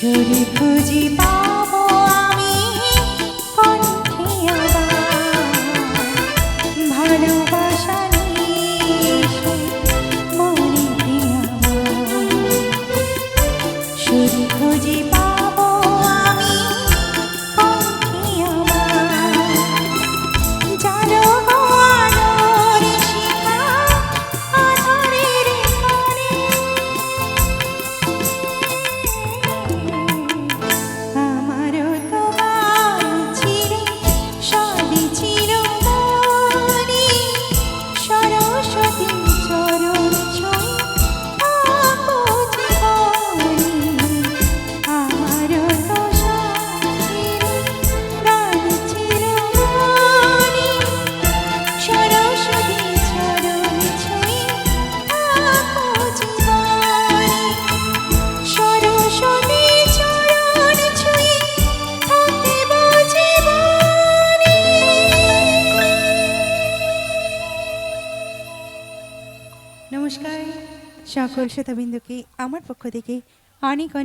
这里科技发 সকল শ্রোতাবিন্দুকে আমার পক্ষ থেকে অনেক